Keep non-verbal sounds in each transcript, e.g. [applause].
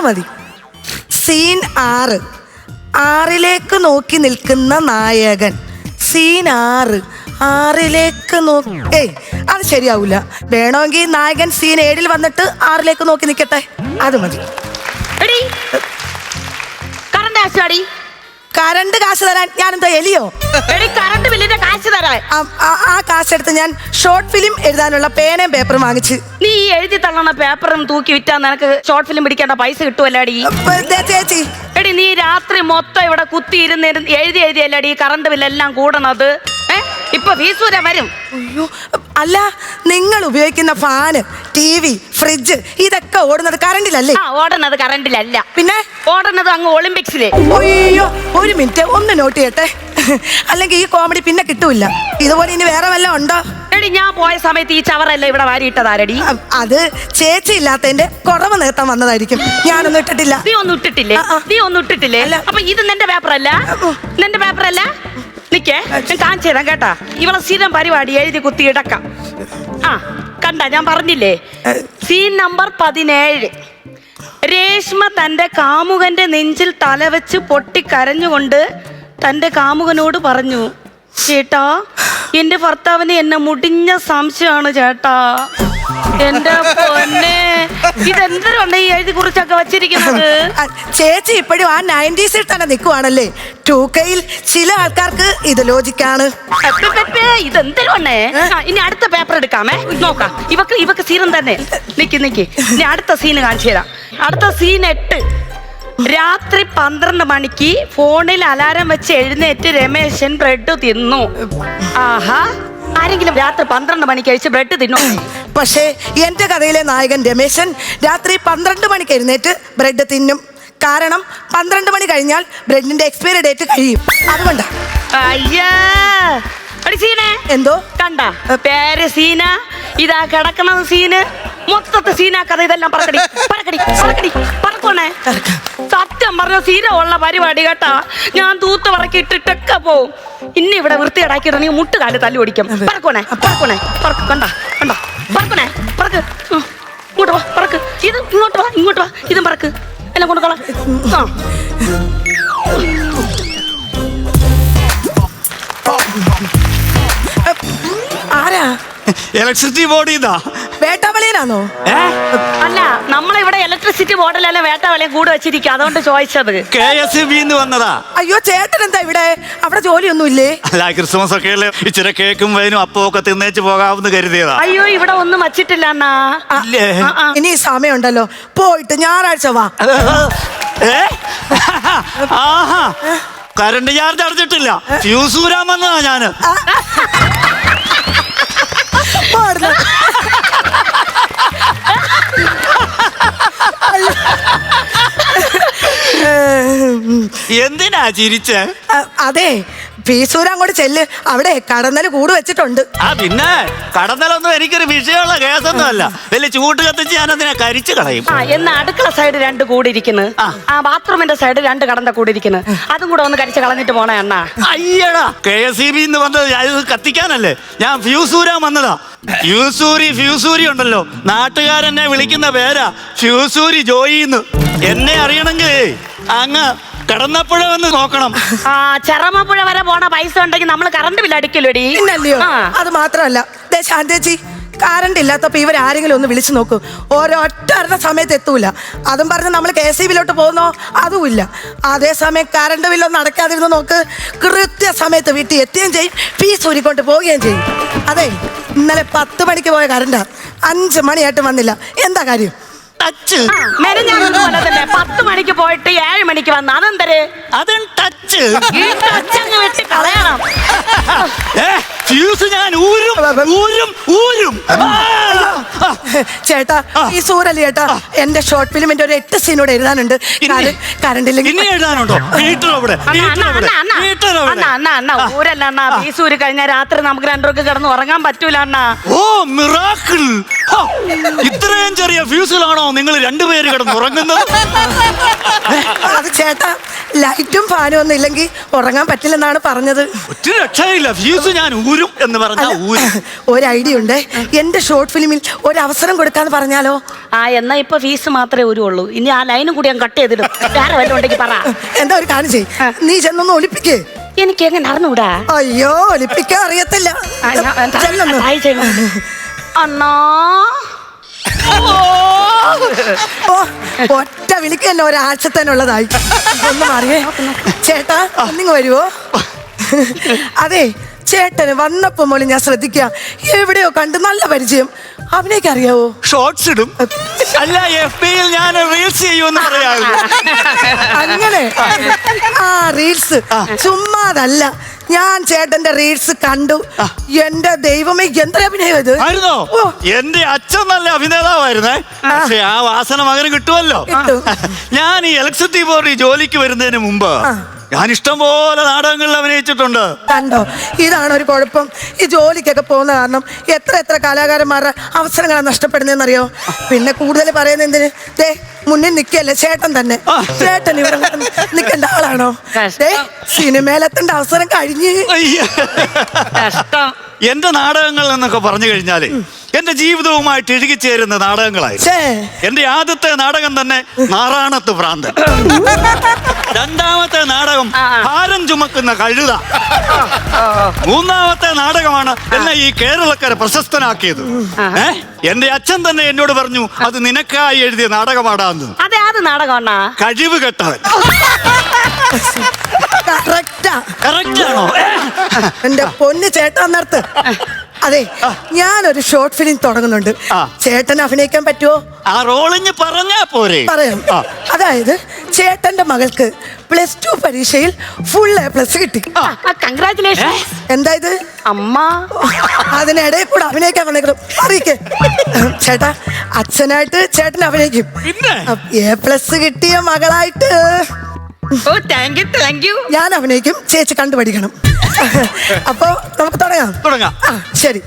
മതി. സീൻ ആറ്. ആറിലേക്ക് നോക്കി നിൽക്കുന്ന നായകൻ. സീൻ ആറ്. ആറിലേക്ക് നോക്കി ഏയ് അത് ശരിയാവൂല. വേണമെങ്കിൽ നായകൻ സീൻ ഏഴിൽ വന്നിട്ട് ആറിലേക്ക് നോക്കി നിൽക്കട്ടെ. അത് മതി. കറണ്ട് കാശ് തരാൻ ഞാനെന്താ എലിയോ? എടി കറണ്ട് ബില്ലിന്റെ കാശ് തരാൻ. ആ- ആ- ആ കാശെടുത്ത് ഞാൻ ഷോർട്ട് ഫിലിം എഴുതാനുള്ള പേനയും പേപ്പറും വാങ്ങിച്ച്. നീ ഈ എഴുതി തള്ളണ പേപ്പറും തൂക്കി വിറ്റാ നിനക്ക് ഷോർട്ട് ഫിലിം പിടിക്കേണ്ട പൈസ കിട്ടുമല്ലാടി അപ്പൊ ദേ ചേച്ചി. എടി നീ രാത്രി മൊത്തം ഇവിടെ കുത്തി ഇരുന്ന് എഴുതി എഴുതിയല്ലാടി ഈ കറണ്ട് ബില്ലെല്ലാം കൂടണത്? ഏ? ഇപ്പൊ ഫീസ് വരെ വരും. അയ്യോ അല്ല നിങ്ങൾ ഉപയോഗിക്കുന്ന ഫാന് ടി വി ഫ്രിഡ്ജ് ഇതൊക്കെ ഓടുന്നത് കറണ്ടിലല്ലേ ആ ഓടുന്നത് കറണ്ടിലല്ല പിന്നെ? ഓടുന്നത് അങ്ങ് ഒളിമ്പിക്സിലെ അയ്യോ ഒരു മിനിറ്റ് ഒന്ന് നോട്ട് ചെയ്യട്ടെ. അല്ലെങ്കിൽ ഈ കോമഡി പിന്നെ കിട്ടൂല ഇതുപോലെ ഇനി വേറെ വല്ലതും ഉണ്ടോ? എടി ഞാൻ പോയ സമയത്ത് ഈ ചവറല്ല ഇവിടെ വാരിയിട്ടതാരടി? അ- അത് ചേച്ചി ഇല്ലാത്തതിന്റെ കുറവ് നേട്ടം വന്നതായിരിക്കും. ഞാനൊന്നും ഇട്ടിട്ടില്ല. നീ ഒന്നും ഇട്ടിട്ടില്ലേ? ആ, ആ. നീ ഒന്നും ഇട്ടിട്ടില്ലേ? അല്ല. അപ്പൊ ഇത് നിന്റെ പേപ്പർ അല്ല? നിന്റെ പേപ്പർ അല്ല? നിക്കേ ഞാൻ കാണിച്ചു തരാം കേട്ടാ. ഇവളെ സ്ഥിരം പരിപാടി എഴുതി കുത്തി ഇടക്കാം. ആ കണ്ട ഞാൻ പറഞ്ഞില്ലേ? സീൻ നമ്പർ പതിനേഴ്. രേഷ്മ തന്റെ കാമുകന്റെ നെഞ്ചിൽ തലവെച്ച് പൊട്ടിക്കരഞ്ഞുകൊണ്ട് തന്റെ കാമുകനോട് പറഞ്ഞു ചേട്ടാ എന്റെ ഭർത്താവിന് എന്നെ മുടിഞ്ഞ സംശയമാണ് ചേട്ടാ. എന്റെ പൊന്നെ. ഇതെന്തരുണ്ട് ഈ എഴുതി കുറിച്ചൊക്കെ വച്ചിരിക്കുന്നത്? അ, ചേച്ചി ഇപ്പോഴും ആ നയന്റീസിൽ തന്നെ നിൽക്കുവാണല്ലേ? ടൂ കെയിൽ ചില ആൾക്കാർക്ക് ഇത് ലോജിക്കാണ്. ആ, ഇനി അടുത്ത പേപ്പർ എടുക്കാമേ. നോക്കാം. ഇവക്ക് ഇവക്ക് സീനം തന്നെ. നിക്ക് നിക്ക്. ഇനി അടുത്ത സീന് കാണിച്ചു തരാം. അടുത്ത സീൻ എട്ട്. രാത്രി പന്ത്രണ്ട് മണിക്ക് ഫോണിൽ അലാരം വെച്ച് എഴുന്നേറ്റ് രമേശൻ ബ്രെഡ് തിന്നു. ആഹാ. ആരെങ്കിലും രാത്രി പന്ത്രണ്ട് മണിക്ക് കഴിച്ച് ബ്രെഡ് തിന്നോ? പക്ഷേ എന്റെ കഥയിലെ നായകൻ രമേശൻ രാത്രി പന്ത്രണ്ട് മണിക്ക് എഴുന്നേറ്റ് ബ്രെഡ് തിന്നും. കാരണം പന്ത്രണ്ട് മണി കഴിഞ്ഞാൽ ബ്രെഡിന്റെ എക്സ്പയറി ഡേറ്റ് കഴിയും. അതുകൊണ്ടാണ് അയ്യാ! സീനെ. എന്തോ? കണ്ട. പേര് സീന. ഇതാ കിടക്കണത് സീന്. മൊത്തത്തെ സീനാക്കഥ ഇതെല്ലാം പറക്കടി പറക്കടി പറക്കടി പറക്കണേ സത്യം പറഞ്ഞ സീന ഉള്ള പരിപാടി കേട്ടാ ഞാൻ തൂത്ത് പറക്കി ഇട്ടിട്ടൊക്കെ പോവും. ഇനി ഇവിടെ വൃത്തികേടാക്കിയിട്ടുണ്ടെങ്കിൽ മുട്ടുകാൽ തല്ലി ഓടിക്കും. പറക്കണേ പറക്കണേ പറക്ക്. കണ്ട കണ്ട. പറക്കണേ പറക്ക്. ഇങ്ങോട്ട് വാ പറക്ക്. ഇത് ഇങ്ങോട്ട് വാ ഇങ്ങോട്ട് വാ. ഇതും പറക്ക്. എല്ലാം കൊണ്ടുകളാം ആ. ആരാ? ഇലക്ട്രിസിറ്റി ബോർഡ് ഇതാ. വേട്ടാവളിയനാണോ ഏ? അല്ല നമ്മളിവിടെ ഇലക്ട്രിസിറ്റി ബോർഡിലെല്ലാം വേട്ട വിലയും കൂടെ വെച്ചിരിക്കുക അതുകൊണ്ട് ചോദിച്ചത്. കെ എസ് ബി വന്നതാ. അയ്യോ ചേട്ടൻ എന്താ ഇവിടെ? അവിടെ ജോലിയൊന്നുമില്ലേ? അല്ല ക്രിസ്മസ് ഒക്കെ അല്ലേ? ഇച്ചിരി കേക്കും വൈനും അപ്പവും ഒക്കെ തിന്നേച്ച് പോകാമെന്ന് കരുതിയതാ. അയ്യോ ഇവിടെ ഒന്നും വച്ചിട്ടില്ല ഇല്ലേ? ആ. ഇനി സമയമുണ്ടല്ലോ. പോയിട്ട് ഞായറാഴ്ച വാ. ആഹാ. കറണ്ട് ചാർജ് അടച്ചിട്ടില്ല. ഫ്യൂസ് ഊരാൻ വന്നതാ ഞാൻ. പോടുന്നു. എന്തിനാ ചിരിച്ചേ അതെ ഫീസൂര അങ്ങോട്ട് ചെല്ല്. അവിടെ കടന്നൽ കൂട് വെച്ചിട്ടുണ്ട്. ആ പിന്നെ കടന്നലൊന്നും എനിക്കൊരു വിഷയമുള്ള കേസൊന്നുമല്ല. വലിയ ചൂട്ട് കത്തിച്ച് ഞാൻ അതിനെ കരിച്ചു കളയും. ആ എന്നാ അടുക്കള സൈഡ് രണ്ട് കൂടിയിരിക്കുന്നു ആ. ആ ബാത്റൂമിന്റെ സൈഡ് രണ്ട് കടന്ന കൂടിയിരിക്കുന്നു അതും കൂടെ ഒന്ന് കരിച്ചു കളഞ്ഞിട്ട് പോണേ അണ്ണാ. അയ്യടാ കെ എസ് ഇ ബി വന്നത് ഇത് കത്തിക്കാനല്ലേ? ഞാൻ ഫ്യൂസൂരാ വന്നതാ. ഫ്യൂസൂരി ഫ്യൂസൂരി ഉണ്ടല്ലോ. നാട്ടുകാരെന്നെ വിളിക്കുന്ന പേരാ ഫ്യൂസൂരി ജോയിന്ന്. എന്നെ അറിയണമെങ്കിൽ അങ്ങ് കിടന്നപ്പോഴേ വന്ന് നോക്കണം. ആ ചെറമപ്പുഴ വരെ പോണ പൈസ ഉണ്ടെങ്കിൽ നമ്മൾ കറണ്ട് ബില്ല് അടിക്കലോടി പിന്നല്ലയോ അത് മാത്രമല്ല. ദേ ശാന്തേച്ചി കറണ്ട് ഇല്ലാത്തപ്പോ ഇവർ ആരെങ്കിലും ഒന്ന് വിളിച്ചു നോക്കൂ. ഓരോറ്റ അറിഞ്ഞ സമയത്ത് എത്തൂല. അതും പറഞ്ഞ് നമ്മൾ കെ സി ബിയിലോട്ട് പോകുന്നോ? അതുമില്ല അതേസമയം കറണ്ട് ബില്ലൊന്നും അടയ്ക്കാതിരുന്ന് നോക്ക്. കൃത്യ സമയത്ത് വീട്ടിൽ എത്തുകയും ചെയ്യും. ഫീസ് ഊരിക്കൊണ്ട് പോവുകയും ചെയ്യും. അതെ ഇന്നലെ പത്ത് മണിക്ക് പോയ കറണ്ടാ അഞ്ച് മണിയായിട്ട് വന്നില്ല. എന്താ കാര്യം? ടച്ച് ആ, മെനഞ്ഞാന്നതുപോലെ തന്നെ പത്ത് മണിക്ക് പോയിട്ട് ഏഴ് മണിക്ക് വന്ന അതെന്തര്? അതും ടച്ച് ഈ ടച്ചങ്ങ് വെട്ടി കളയണം. ഫ്യൂസ് ഞാൻ ഊരും ഊരും ഊരും. ആ, ആ. ചേട്ടാ ഈ സൂരൽ ചേട്ടാ എന്റെ ഷോർട്ട് ഫിലിമിന്റെ ഒരു എട്ട് സീനോട് എഴുതാനുണ്ട്. ഇനി? കറണ്ട് ഇനി ഇല്ലെങ്കിൽ എഴുതാനുണ്ടോ? മീറ്റർ അവിടെ? മീറ്റർ. മീറ്റർ ഊരല്ല അണ്ണാ കഴിഞ്ഞാൽ രാത്രി നമുക്ക് രണ്ടുപേർക്ക് കിടന്ന് ഉറങ്ങാൻ പറ്റൂല അണ്ണാ. ഓ മിറാക്കിൾ ഇത്രയും ചെറിയ ഫ്യൂസിലാണോ നിങ്ങൾ രണ്ടുപേര് കിടന്ന് ഉറങ്ങുന്നത്? അത് ചേട്ടാ ലൈറ്റും ഫാനും ഒന്നും ഇല്ലെങ്കിൽ ഉറങ്ങാൻ പറ്റില്ലെന്നാണ് പറഞ്ഞത്. ഒറ്റ രക്ഷയില്ല. ഫ്യൂസ് ഞാൻ ഊരും എന്ന് പറഞ്ഞാ ഊരും. ഒരു ഐഡിയ ഉണ്ട്. എന്റെ ഷോർട്ട് ഫിലിമിൽ ഒരു അവസരം കൊടുക്കാന്ന് പറഞ്ഞാലോ? ആ എന്നാ ഇപ്പൊ ഫീസ് മാത്രമേ ഒരുള്ളൂ ഇനി ആ ലൈനും കൂടി ഞാൻ കട്ട് ചെയ്തിടും. വേറെ വല്ലതും ഉണ്ടെങ്കിൽ പറ. എന്താ ഒരു കാര്യം ചെയ് നീ ചെന്നൊന്ന് ഒളിപ്പിക്കേ. എനിക്ക് എങ്ങനെ അറിഞ്ഞൂടാ അയ്യോ ഒളിപ്പിക്കാൻ അറിയത്തില്ല. ആ, ഞാൻ-? ചെല്ലൊന്ന്. ചെയ്യണം. അണ്ണാ. ഓ ഒറ്റ വിളിക്ക് തന്നെ ഒരാഴ്ചത്തേനുള്ളതായി. ഒന്ന് മാറിയേ ചേട്ടാ ഒന്നിങ്ങ് വരുവോ? അതെ ചേട്ടന് വന്നപ്പോ മോളി ഞാൻ ശ്രദ്ധിക്ക. എവിടെയോ കണ്ട് നല്ല പരിചയം. അവനേക്ക് അറിയാവോ? ഷോർട്സ് ഇടും. അല്ല എഫ് ബിയിൽ ഞാൻ റീൽസ് ചെയ്യുമെന്ന് പറയാമോ അങ്ങനെ. ആ റീൽസ് ചുമ്മാതല്ല. ഞാൻ ചേട്ടന്റെ റീൽസ് കണ്ടു. എന്റെ ദൈവമേ എന്തൊരു അഭിനയം ഇത്? ആയിരുന്നോ? ഓ. എന്റെ അച്ഛൻ നല്ല അഭിനേതാവായിരുന്നേ. പക്ഷെ ആ വാസന മകന് കിട്ടുമല്ലോ. ഞാൻ ഈ ഇലക്ട്രിസിറ്റി ബോർഡ് ജോലിക്ക് വരുന്നതിന് മുമ്പ് ഞാൻ ഇഷ്ടം പോലെ നാടകങ്ങളിൽ അഭിനയിച്ചിട്ടുണ്ട്. കണ്ടോ? ഇതാണ് ഒരു കുഴപ്പം. ഈ ജോലിക്കൊക്കെ പോകുന്ന കാരണം എത്ര എത്ര കലാകാരന്മാരുടെ അവസരങ്ങളാണ് നഷ്ടപ്പെടുന്നതെന്നറിയോ? പിന്നെ കൂടുതൽ പറയുന്ന എന്തിന്? ദേ മുന്നിൽ നിൽക്കല്ലേ ചേട്ടൻ തന്നെ. ചേട്ടൻ ഇവിടെ നിൽക്കേണ്ട ആളാണോ? ദേ സിനിമയിലെത്തേണ്ട അവസരം കഴിഞ്ഞ്. കഷ്ടം. എന്റെ നാടകങ്ങൾ എന്നൊക്കെ പറഞ്ഞു കഴിഞ്ഞാൽ എന്റെ ജീവിതവുമായിട്ട് ഇഴുകിച്ചേരുന്ന ചേരുന്ന നാടകങ്ങളായി എന്റെ ആദ്യത്തെ നാടകം തന്നെ നാറാണത്ത് ഭ്രാന്തൻ. [laughs] രണ്ടാമത്തെ നാടകം ആ. ഭാരം ചുമക്കുന്ന കഴുത. മൂന്നാമത്തെ നാടകമാണ് എന്നെ ഈ കേരളക്കാരെ പ്രശസ്തനാക്കിയത്. ഏ? എന്റെ അച്ഛൻ തന്നെ എന്നോട് പറഞ്ഞു അത് നിനക്കായി എഴുതിയ നാടകമാടാന്ന്. അതെ നാടകം കഴിവ് കെട്ടവൻ. കറക്റ്റാ കറക്റ്റ് ആണോ? എന്റെ പൊന്ന് ചേട്ടാ നിർത്ത്. അതെ ഞാനൊരു ഷോർട്ട് ഫിലിം തുടങ്ങുന്നുണ്ട്. ചേട്ടൻ അഭിനയിക്കാൻ പറ്റുമോ ആ റോളിഞ്ഞ് പറഞ്ഞാ പോരെ. പറയാം. അതായത് ചേട്ടന്റെ മകൾക്ക് പ്ലസ് ടു പരീക്ഷയിൽ ഫുൾ എ പ്ലസ് കിട്ടി. കൺഗ്രാറ്റുലേഷൻ എന്താ ഇത്? അമ്മ. അതിനിടയിൽ കൂടെ അഭിനയിക്കാൻ വന്നേക്കണം. അറിയിക്കേ. ചേട്ടാ അച്ഛനായിട്ട് ചേട്ടൻ അഭിനയിക്കും. എ പ്ലസ് കിട്ടിയ മകളായിട്ട്. ഓ താങ്ക് യു താങ്ക് യു ഞാൻ അഭിനയിക്കും. ചേച്ചി കണ്ടുപഠിക്കണം അപ്പോ നമുക്ക് തുടങ്ങാം. തുടങ്ങാം. ആ ശരി.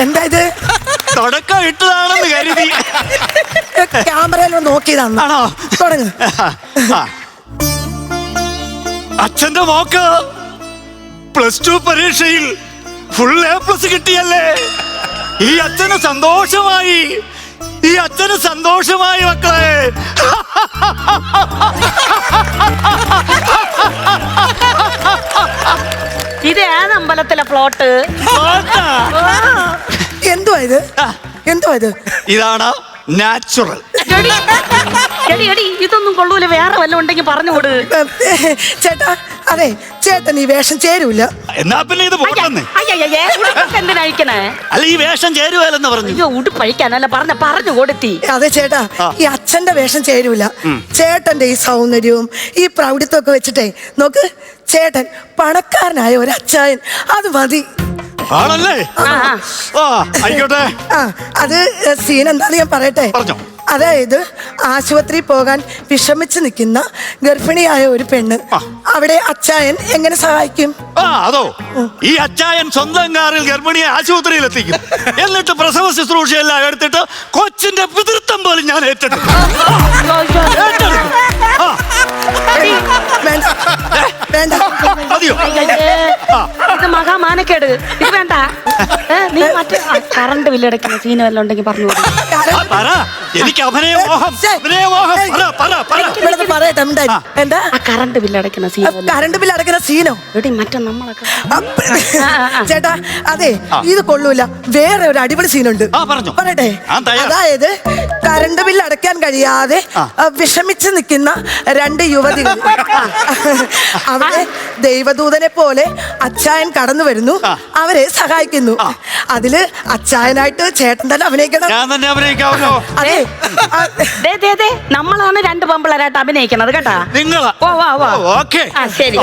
എന്താ ഇത്? തുടക്കം ഇട്ടതാണെന്ന് കരുതി. ക്യാമറയിൽ നോക്കിയതാണ് ആണോ? തുടങ്ങ്. ആ. അച്ഛന്റെ മോക്ക് പ്ലസ് ടു പരീക്ഷയിൽ ഫുൾ എ പ്ലസ് കിട്ടിയല്ലേ? ഈ അച്ഛന് സന്തോഷമായി. ഈ അച്ഛന് സന്തോഷമായി മക്കളെ. ഇത് ഏത് അമ്പലത്തിലെ പ്ലോട്ട്. എന്തുവാ ഇത്? എന്തുവാ ഇത്? ഇതാണ് നാച്ചുറൽ എടി എടി ഇതൊന്നും കൊള്ളൂല. വേറെ വല്ലതും ഉണ്ടെങ്കിൽ പറഞ്ഞു കൊടു ചേട്ടാ അതെ ചേട്ടൻ ഈ വേഷം ചേരൂല. എന്നാ പിന്നെ ഇത് പോട്ടെന്ന്. എന്തിനഴിക്കണേ അല്ല ഈ വേഷം ചേരുവല്ലെന്ന് പറഞ്ഞു. അയ്യോ ഉടുപ്പഴിക്കാനല്ല പറഞ്ഞ പറഞ്ഞു കൊടുത്തി. അതെ ചേട്ടാ ഈ അച്ഛന്റെ വേഷം ചേരൂല. ചേട്ടന്റെ ഈ സൗന്ദര്യവും ഈ പ്രൗഢിത്വം ഒക്കെ വെച്ചിട്ടേ നോക്ക് ചേട്ടൻ പണക്കാരനായ ഒരു അച്ചായൻ അത് മതി. ആണല്ലേ? ആ, ആയിക്കോട്ടെ. ആ അത് സീൻ എന്താന്ന് ഞാൻ പറയട്ടെ? പറഞ്ഞോ. അതായത് ആശുപത്രി പോകാൻ വിഷമിച്ച് നിൽക്കുന്ന ഗർഭിണിയായ ഒരു പെണ്ണ് അവിടെ അച്ചായൻ എങ്ങനെ സഹായിക്കും? ആ അതോ. ഈ അച്ചായൻ സ്വന്തം കാറിൽ ഗർഭിണിയെ ആശുപത്രിയിൽ എത്തിക്കും. എന്നിട്ട് പ്രസവ ശുശ്രൂഷ എല്ലാം എടുത്തിട്ട് കൊച്ചിന്റെ പിതൃത്വം പോലും ഞാൻ ഏറ്റെടുക്കും. ആ, മതിയോ [laughs] ഇത് മഹാമാനക്കേട് ഇത് വേണ്ട. ഏ, നീ മറ്റേ കറണ്ട് ബില്ലടയ്ക്കുന്ന സീന് വല്ലതും ഉണ്ടെങ്കിൽ പറഞ്ഞു പറ എനിക്ക് അഭിനയമോഹം അഭിനയമോഹം പറ പറ പറ. ഇവിടെ പറയട്ടെ മിണ്ടായി. എന്താ? ആ കറണ്ട് ബില്ലടയ്ക്കുന്ന സീൻ വല്ലതും കറണ്ട് ബില്ല് അടയ്ക്കുന്ന സീനോ എടി മറ്റേ നമ്മളൊക്കെ അപ്പ- ആ, ആ, ആ. ചേട്ടാ അതെ ആ. ഇത് കൊള്ളൂല. വേറെ ഒരു അടിപൊളി സീനുണ്ട് ആ, പറഞ്ഞോ. പറയട്ടെ. ആ, തയ്യാർ. അതായത് കറണ്ട് ബില്ല് അടയ്ക്കാൻ കഴിയാതെ ആ. ആ, വിഷമിച്ച് നിൽക്കുന്ന രണ്ട് യുവതികൾ. [laughs] അവിടെ ദൈവദൂതനെ പോലെ അച്ചായൻ കടന്നു വരുന്നു. ആ. അവരെ സഹായിക്കുന്നു. അതിൽ അച്ചായനായിട്ട് ചേട്ടൻ തന്നെ അഭിനയിക്കണം. ഞാൻ തന്നെ അഭിനയിക്കാമല്ലോ. അതെ. ആ, ദേ, ദേ, ദേ, നമ്മളാണ് രണ്ട് പമ്പിളരായിട്ട് അഭിനയിക്കുന്നത് കേട്ടാ. നിങ്ങളാ? ഓ വാ വാ. ഓക്കെ. ആ ശരി.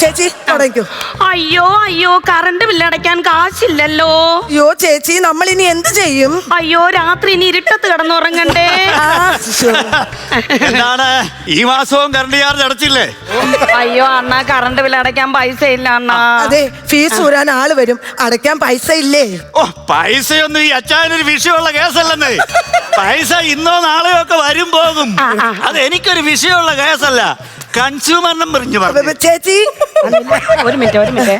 ചേച്ചി തുടങ്ങിക്കോ. അയ്യോ അയ്യോ കറണ്ട് ബില്ലടയ്ക്കാൻ കാശില്ലല്ലോ. അയ്യോ ചേച്ചി നമ്മൾ ഇനി എന്ത് ചെയ്യും? അയ്യോ രാത്രി ഇനി ഇരുട്ടത്ത് കിടന്നുറങ്ങണ്ടേ. ആ. എന്താണ്? ഈ മാസവും കറണ്ട് ചാർജ് അടച്ചില്ലേ? അയ്യോ അണ്ണാ കറണ്ട് ബില്ല് അടയ്ക്കാൻ പൈസ ഇല്ല അണ്ണാ അതെ ഫീസ് ഊരാൻ ആൾ വരും. അടയ്ക്കാൻ പൈസ പൈസ ഇല്ലേ ഓ പൈസയൊന്നും ഈ അച്ചായനൊരു വിഷയമുള്ള കേസല്ലെന്നേ. പൈസ ഇന്നോ നാളെയോ ഒക്കെ വരും പോകും. അത് എനിക്കൊരു വിഷയമുള്ള കേസല്ല. കൺസ്യൂമർ നമ്പർ ചേച്ചി. ഒരു മിനിറ്റ് ഒരു മിനിറ്റ്.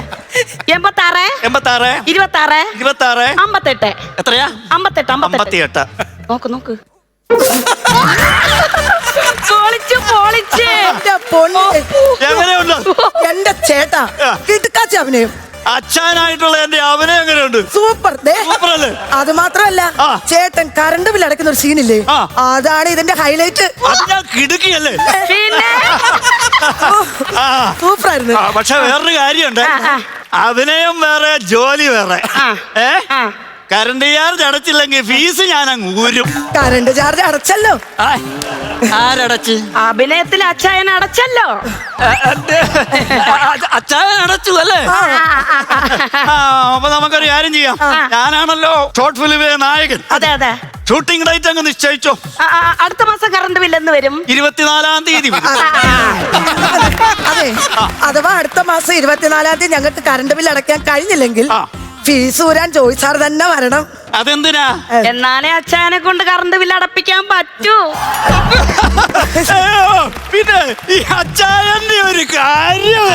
എൺപത്താറ് എൺപത്താറ് ഇരുപത്താറ് ഇരുപത്തി ആറ് അമ്പത്തെട്ട്. എത്രയാ? അമ്പത്തെട്ട് അമ്പത്തി അമ്പത്തെട്ട്. എട്ട് നോക്ക് നോക്ക്. പൊളിച്ച് പൊളിച്ച്. ചേട്ടാ. കിടുക്കാച്ചി അഭിനയം. അച്ഛനായിട്ടുള്ള എന്റെ അവനെ എങ്ങനെയുണ്ട്? സൂപ്പർ. ദേ സൂപ്പറല്ലേ? അത് മാത്രമല്ല. ചേട്ടൻ കറണ്ട് ബിൽ അടക്കുന്ന ഒരു സീനില്ലേ ആ. അതാണ് ഇതിന്റെ ഹൈലൈറ്റ് അത് ഞാൻ കിടുക്കിയല്ലേ? സൂപ്പർ ആയിരുന്നു പക്ഷെ വേറൊരു കാര്യമുണ്ട്. അഭിനയം വേറെ ജോലി വേറെ. ഏ? കറണ്ട് ചാർജ് അടച്ചില്ലെങ്കിൽ ഫീസ് ഞാൻ അങ്ങ് ഊരും. കറണ്ട് ചാർജ് അടച്ചല്ലോ. ആരടച്ച്? അഭിനയത്തിൽ അച്ചായൻ അടച്ചല്ലോ. അച്ചായൻ അടച്ചു അല്ലേ? അപ്പൊ നമുക്കൊരു കാര്യം ചെയ്യാം. ഞാനാണല്ലോ ഷോർട്ട് ഫിലിമിലെ നായകൻ. അതെ അതെ. ഷൂട്ടിംഗ് ഡേറ്റ് അങ്ങ് നിശ്ചയിച്ചോ? ആ, ആ, അടുത്ത മാസം കറണ്ട് ബില്ലെന്ന് വരും. ഇരുപത്തിനാലാം തീയതി വരും. അതെ അഥവാ അടുത്ത മാസം ഇരുപത്തിനാലാം തീയതി ഞങ്ങൾക്ക് കറണ്ട് ബിൽ അടയ്ക്കാൻ കഴിഞ്ഞില്ലെങ്കിൽ ആ. ഫീസ് ഊരാൻ ജോയി സാർ തന്നെ വരണം. അതെന്തിനാ? എന്നാലേ അച്ഛനെ കൊണ്ട് കറണ്ട് ബില്ല് അടപ്പിക്കാൻ പറ്റൂ. [laughs] പിന്നെ ഈ അച്ചായന്റെ ഒരു കാര്യം